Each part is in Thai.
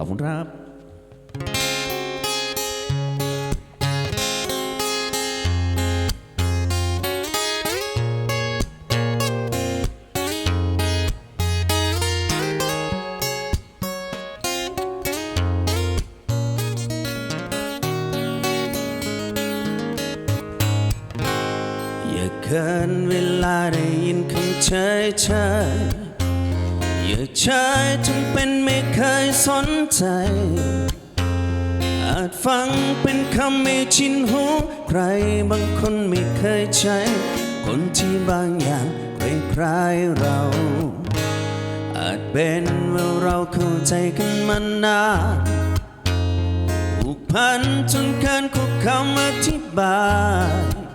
ขอบคุณครับเกินเวลาได้ยินคำเฉยเฉย อย่าเฉยจนเป็นไม่เคยสนใจ อาจฟังเป็นคำไม่ชินหู ใครบางคนไม่เคยใช้ คนที่บางอย่างคล้ายๆเรา อาจเป็นว่าเราเข้าใจกันมานานผูกพันจนเกินคุกคำอธิบาย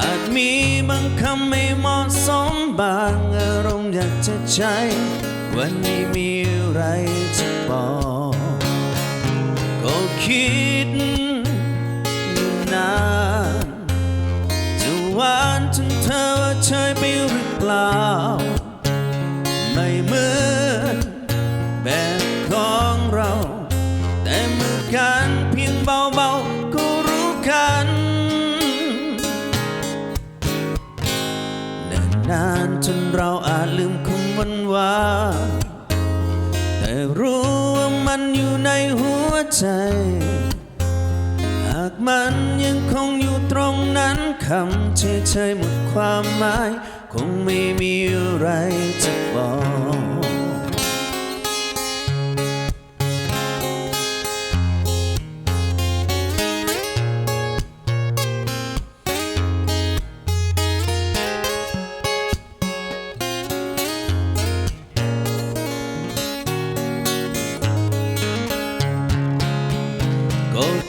อาจมีบางคำไม่เหมาะสมบางอารมณ์อยากจะใช้ วันนี้มีอะไรจะบอกก็คิดอยู่นานจะหวานจนเธอว่าเฉยไปหรือเปล่า ไม่เหมือน นานจนเราอาจลืมคำวันวาแต่รู้ว่ามันอยู่ในหัวใจ หากมันยังคงอยู่ตรงนั้นคำเฉยๆหมดความหมาย คงไม่มีอะไรจะบอก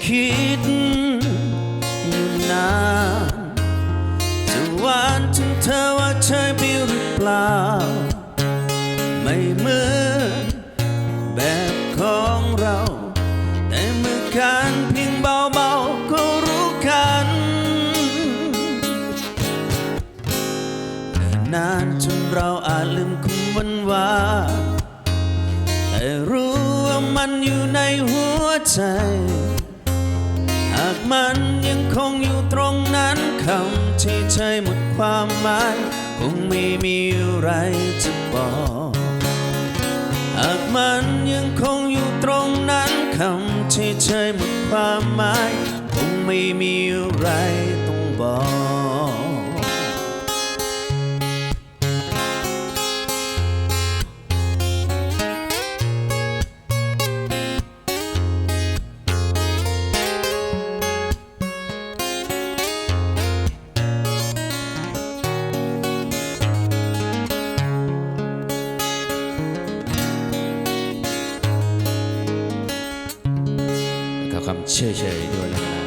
คิด อยู่นานจะหวานถึงเธอว่าใช่หรือเปล่า ไม่เหมือนแบบของเรา แต่เมื่อกันเพียงเบาๆก็รู้กันนานจนเราอาจลืมคำวันวานแต่รู้ว่ามันอยู่ในหัวใจ มันยังคงอยู่ตรงนั้นคำที่ใช่หมดความหมายคงไม่มีอะไรจะบอกหากมันยังคงอยู่ตรงนั้นคำที่ใช่หมดความหมายคงไม่มีอะไรต้องบอก นะครับ